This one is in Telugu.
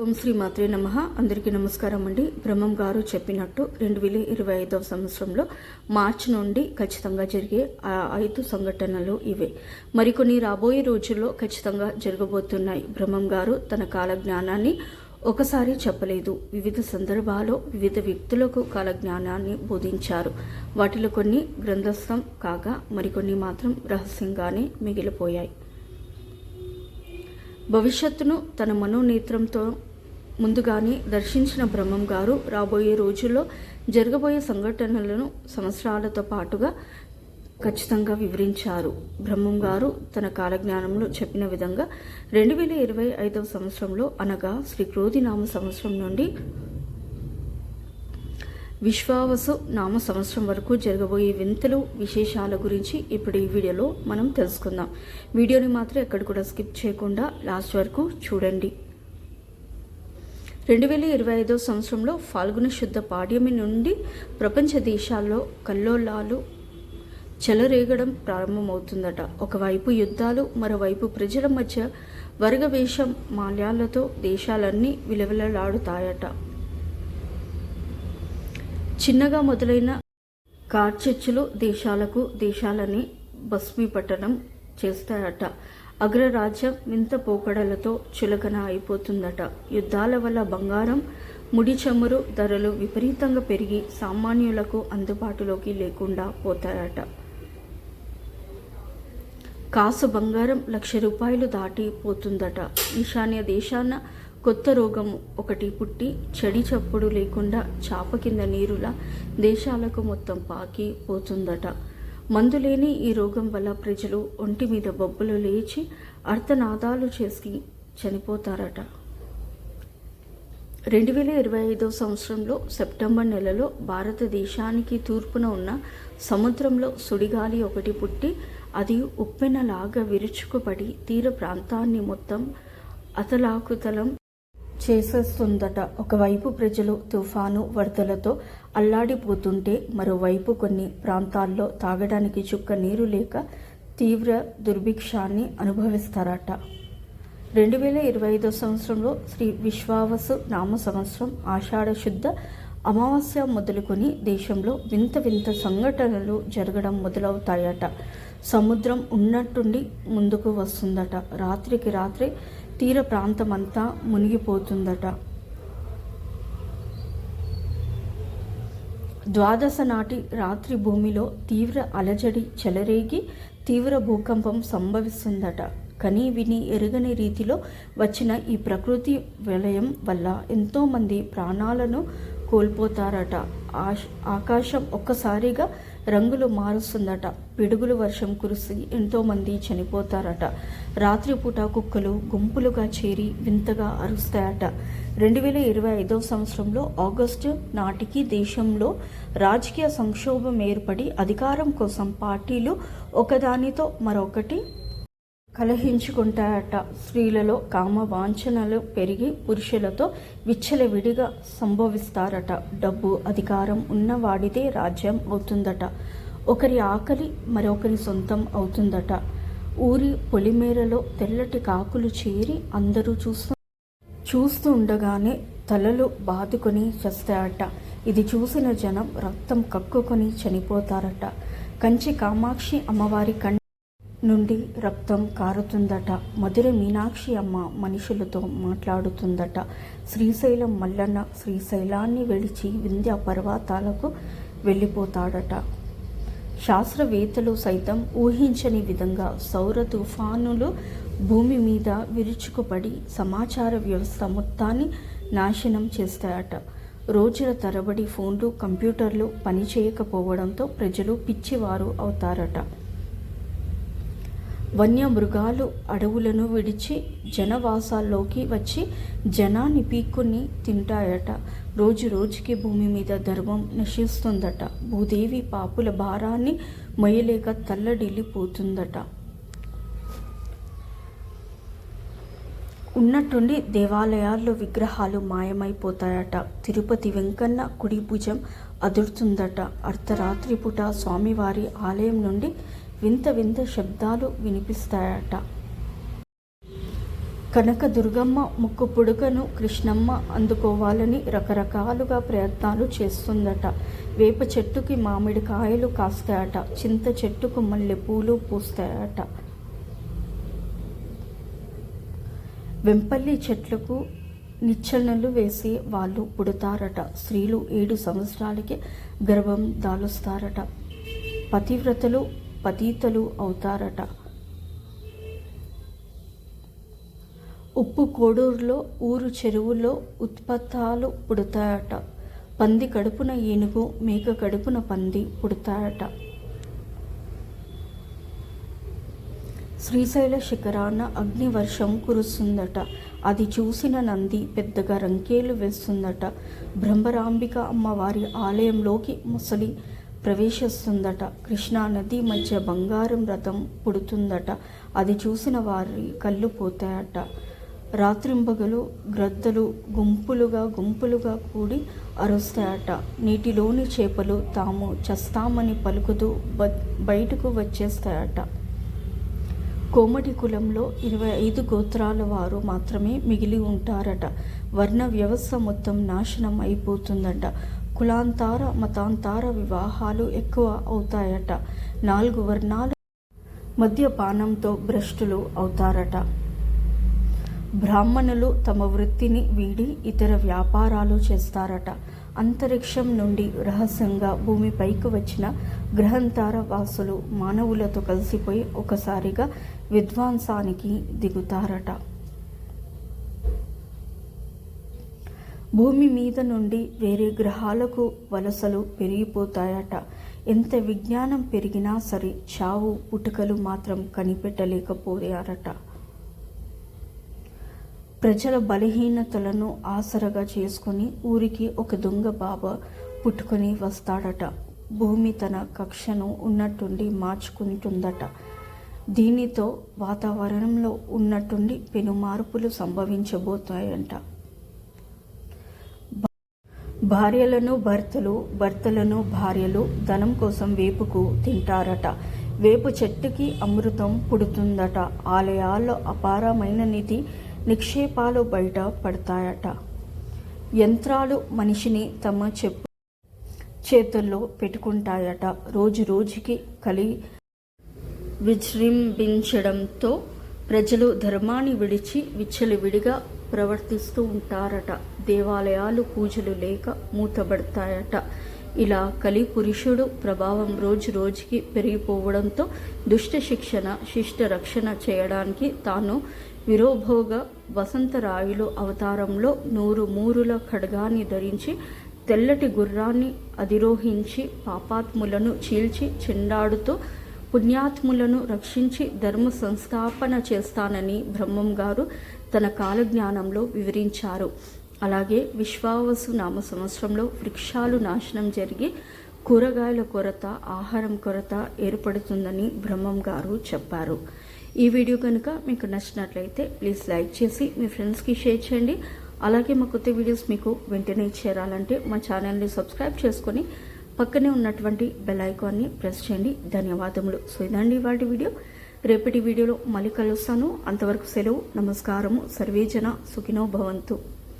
ఓం శ్రీ మాత్రే నమ. అందరికీ నమస్కారం అండి. బ్రహ్మం గారు చెప్పినట్టు రెండు వేల ఇరవై ఐదవ సంవత్సరంలో మార్చి నుండి ఖచ్చితంగా జరిగే ఆ ఐదు సంఘటనలు ఇవే. మరికొన్ని రాబోయే రోజుల్లో ఖచ్చితంగా జరగబోతున్నాయి. బ్రహ్మం గారు తన కాల జ్ఞానాన్ని ఒకసారి చెప్పలేదు. వివిధ సందర్భాల్లో వివిధ వ్యక్తులకు కాల జ్ఞానాన్ని బోధించారు. వాటిలో కొన్ని గ్రంథస్థం కాగా మరికొన్ని మాత్రం రహస్యంగానే మిగిలిపోయాయి. భవిష్యత్తును తన మనోనేత్రంతో ముందుగానే దర్శించిన బ్రహ్మం గారు రాబోయే రోజుల్లో జరగబోయే సంఘటనలను సంవత్సరాలతో పాటుగా ఖచ్చితంగా వివరించారు. బ్రహ్మం గారు తన కాలజ్ఞానంలో చెప్పిన విధంగా రెండు వేల ఇరవై ఐదవ సంవత్సరంలో అనగా శ్రీ క్రోధినామ సంవత్సరం నుండి విశ్వావసు నామ సంవత్సరం వరకు జరగబోయే వింతలు విశేషాల గురించి ఇప్పుడు ఈ వీడియోలో మనం తెలుసుకుందాం. వీడియోని మాత్రం ఎక్కడ కూడా స్కిప్ చేయకుండా లాస్ట్ వరకు చూడండి. రెండు వేల ఇరవై ఐదో సంవత్సరంలో ఫాల్గుణ శుద్ధ పాడ్యమి నుండి ప్రపంచ దేశాల్లో కల్లోలాలు చెలరేగడం ప్రారంభమవుతుందట. ఒకవైపు యుద్ధాలు మరోవైపు ప్రజల మధ్య వర్గవేషం మాల్యాలతో దేశాలన్నీ విలవిలలాడుతాయట. చిన్నగా మొదలైన కార్చర్చులు దేశాలకు దేశాలని భస్మీపట్టడం చేస్తాయట. అగ్రరాజ్యం వింత పోకడలతో చులకన అయిపోతుందట. యుద్ధాల వల్ల బంగారం ముడి చమురు ధరలు విపరీతంగా పెరిగి సామాన్యులకు అందుబాటులోకి లేకుండా పోతాయట కాసు బంగారం లక్ష రూపాయలు దాటి పోతుందట. ఈశాన్య దేశాన కొత్త రోగం ఒకటి పుట్టి చెడి చప్పుడు లేకుండా చాప కింద నీరులా దేశాలకు మొత్తం పాకి పోతుందట. మందులేని ఈ రోగం వల్ల ప్రజలు ఒంటి మీద బొబ్బలు లేచి అర్థనాదాలు చేసి చనిపోతారట. రెండు వేల ఇరవై ఐదో సంవత్సరంలో సెప్టెంబర్ నెలలో భారతదేశానికి తూర్పున ఉన్న సముద్రంలో సుడిగాలి ఒకటి పుట్టి అది ఉప్పెనలాగా విరుచుకుపడి తీర ప్రాంతాన్ని మొత్తం అతలాకుతలం చేసేస్తుందట. ఒకవైపు ప్రజలు తుఫాను వరదలతో అల్లాడిపోతుంటే మరోవైపు కొన్ని ప్రాంతాల్లో తాగడానికి చుక్క నీరు లేక తీవ్ర దుర్భిక్షాన్ని అనుభవిస్తారట. రెండు వేల ఇరవై ఐదో సంవత్సరంలో శ్రీ విశ్వావసు నామ సంవత్సరం ఆషాఢ శుద్ధ అమావాస్య మొదలుకొని దేశంలో వింత వింత సంఘటనలు జరగడం మొదలవుతాయట. సముద్రం ఉన్నట్టుండి ముందుకు వస్తుందట. రాత్రికి రాత్రి తీర ప్రాంతమంతా మునిగిపోతుందట. ద్వాదశ నాటి రాత్రి భూమిలో తీవ్ర అలజడి చెలరేగి తీవ్ర భూకంపం సంభవిస్తుందట. కని విని ఎరుగని రీతిలో వచ్చిన ఈ ప్రకృతి విలయం వల్ల ఎంతోమంది ప్రాణాలను కోల్పోతారట. ఆకాశం ఒక్కసారిగా రంగులు మారుస్తుందట. పిడుగులు వర్షం కురిసి ఎంతోమంది చనిపోతారట. రాత్రిపూట కుక్కలు గుంపులుగా చేరి వింతగా అరుస్తాయట. రెండు వేల ఇరవై ఐదవ సంవత్సరంలో ఆగస్టు నాటికి దేశంలో రాజకీయ సంక్షోభం ఏర్పడి అధికారం కోసం పార్టీలు ఒకదానితో మరొకటి కలహించుకుంటాయట స్త్రీలలో కామ వాంఛనలు పెరిగి పురుషులతో విచ్చలవిడిగా సంభవిస్తారట. డబ్బు అధికారం ఉన్నవాడిదే రాజ్యం అవుతుందట. ఒకరి ఆకలి మరొకరి సొంతం అవుతుందట. ఊరి పొలిమేరలో తెల్లటి కాకులు చేరి అందరూ చూస్తూ చూస్తూ ఉండగానే తలలు బాదుకొని చస్తాయట. ఇది చూసిన జనం రక్తం కక్కుకొని చనిపోతారట. కంచి కామాక్షి అమ్మవారి కం నుండి రక్తం కారుతుందట. మధుర మీనాక్షి అమ్మ మనుషులతో మాట్లాడుతుందట. శ్రీశైలం మల్లన్న శ్రీశైలాన్ని వెడిచి వింధ్య పర్వతాలకు వెళ్ళిపోతాడట. శాస్త్రవేత్తలు సైతం ఊహించని విధంగా సౌర తుఫానులు భూమి మీద విరుచుకుపడి సమాచార వ్యవస్థ మొత్తాన్ని నాశనం చేస్తాయట. రోజుల తరబడి ఫోన్లు కంప్యూటర్లు పనిచేయకపోవడంతో ప్రజలు పిచ్చివారు అవుతారట. వన్యమృగాలు అడవులను విడిచి జనవాసాల్లోకి వచ్చి జనాన్ని పీక్కుని తింటాయట. రోజు రోజుకి భూమి మీద ధర్మం నశిస్తుందట. భూదేవి పాపుల భారాన్ని మొయ్యలేక తల్లడిల్లిపోతుందట. ఉన్నట్టుండి దేవాలయాల్లో విగ్రహాలు మాయమైపోతాయట. తిరుపతి వెంకన్న కుడి భుజం అదురుతుందట. అర్ధరాత్రి పూట స్వామివారి ఆలయం నుండి వింత వింత శబ్దాలు వినిపిస్తాయట. కనక దుర్గమ్మ ముక్కు పుడుకను కృష్ణమ్మ అందుకోవాలని రకరకాలుగా ప్రయత్నాలు చేస్తుందట. వేప చెట్టుకి మామిడి కాయలు కాస్తాయట. చింత చెట్టుకు మల్లె పూలు పూస్తాయట. వెంపల్లి చెట్లకు నిచ్చెనలు వేసి వాళ్ళు పుడతారట. స్త్రీలు ఏడు సంవత్సరాలకి గర్భం దాలుస్తారట. పతివ్రతలు పతీతలు అవుతారట. ఉప్పు కోడూరులో ఊరు చెరువులో ఉత్పత్తాలు పుడతాయట. పంది కడుపున ఏనుగు మేక కడుపున పంది పుడతాయట. శ్రీశైల శిఖరాన అగ్నివర్షం కురుస్తుందట. అది చూసిన నంది పెద్దగా రంకేలు వేస్తుందట. బ్రహ్మరాంబిక అమ్మవారి ఆలయంలోకి ముసలి ప్రవేశిస్తుందట. కృష్ణా నది మధ్య బంగారం రథం పుడుతుందట. అది చూసిన వారి కళ్ళు పోతాయట. రాత్రింబగలు గ్రద్దలు గుంపులుగా గుంపులుగా కూడి అరుస్తాయట. నీటిలోని చేపలు తాము చస్తామని పలుకుతూ బ బయటకు వచ్చేస్తాయట. కోమటి కులంలో ఇరవై ఐదు గోత్రాల వారు మాత్రమే మిగిలి ఉంటారట. వర్ణ వ్యవస్థ మొత్తం నాశనం అయిపోతుందట. కులాంతార మతాంతార వివాహాలు ఎక్కువ అవుతాయట. నాలుగు వర్ణాలు మద్యపానంతో భ్రష్టులు అవుతారట. బ్రాహ్మణులు తమ వృత్తిని వీడి ఇతర వ్యాపారాలు చేస్తారట. అంతరిక్షం నుండి రహస్యంగా భూమిపైకి వచ్చిన గ్రహంతార వాసులు మానవులతో కలిసిపోయి ఒకసారిగా విధ్వంసానికి దిగుతారట. భూమి మీద నుండి వేరే గ్రహాలకు వలసలు పెరిగిపోతాయట. ఎంత విజ్ఞానం పెరిగినా సరే చావు పుట్టుకలు మాత్రం కనిపెట్టలేకపోయారట. ప్రజల బలహీనతలను ఆసరగా చేసుకొని ఊరికి ఒక దొంగ బాబా పుట్టుకొని వస్తాడట. భూమి తన కక్షను ఉన్నట్టుండి మార్చుకుంటుందట. దీనితో వాతావరణంలో ఉన్నట్టుండి పెను మార్పులు సంభవించబోతాయంట. భార్యలను భర్తలు భర్తలను భార్యలు ధనం కోసం వేపుకు తింటారట. వేపు చెట్టుకి అమృతం పుడుతుందట. ఆలయాల్లో అపారమైన నిధి నిక్షేపాలు బయట పడతాయట. యంత్రాలు మనిషిని తమ చెప్పు చేతుల్లో పెట్టుకుంటాయట. రోజు రోజుకి కలి విజృంభించడంతో ప్రజలు ధర్మాన్ని విడిచి విచ్చలవిడిగా ప్రవర్తిస్తూ ఉంటారట. దేవాలయాలు పూజలు లేక మూతబడతాయట. ఇలా కలి పురుషుడు ప్రభావం రోజు రోజుకి పెరిగిపోవడంతో దుష్ట శిక్షణ శిష్ట రక్షణ చేయడానికి తాను విరోభోగ వసంతరాయులు అవతారంలో నూరు మూరుల ఖడ్గాన్ని ధరించి తెల్లటి గుర్రాన్ని అధిరోహించి పాపాత్ములను చీల్చి చెండాడుతూ పుణ్యాత్ములను రక్షించి ధర్మ సంస్థాపన చేస్తానని బ్రహ్మం గారు తన కాలజ్ఞానంలో వివరించారు. అలాగే విశ్వావసు నామ సంవత్సరంలో వృక్షాలు నాశనం జరిగి కూరగాయల కొరత ఆహారం కొరత ఏర్పడుతుందని బ్రహ్మం గారు చెప్పారు. ఈ వీడియో కనుక మీకు నచ్చినట్లయితే ప్లీజ్ లైక్ చేసి మీ ఫ్రెండ్స్కి షేర్ చేయండి. అలాగే మా కొత్త వీడియోస్ మీకు వెంటనే చేరాలంటే మా ఛానల్ని సబ్స్క్రైబ్ చేసుకొని పక్కనే ఉన్నటువంటి బెల్ ఐకాన్ని ప్రెస్ చేయండి. ధన్యవాదములు. సో ఇదండి వాటి వీడియో. రేపటి వీడియోలో మళ్ళీ కలుస్తాను. అంతవరకు సెలవు నమస్కారము. సర్వేజన సుఖినో భవంతు.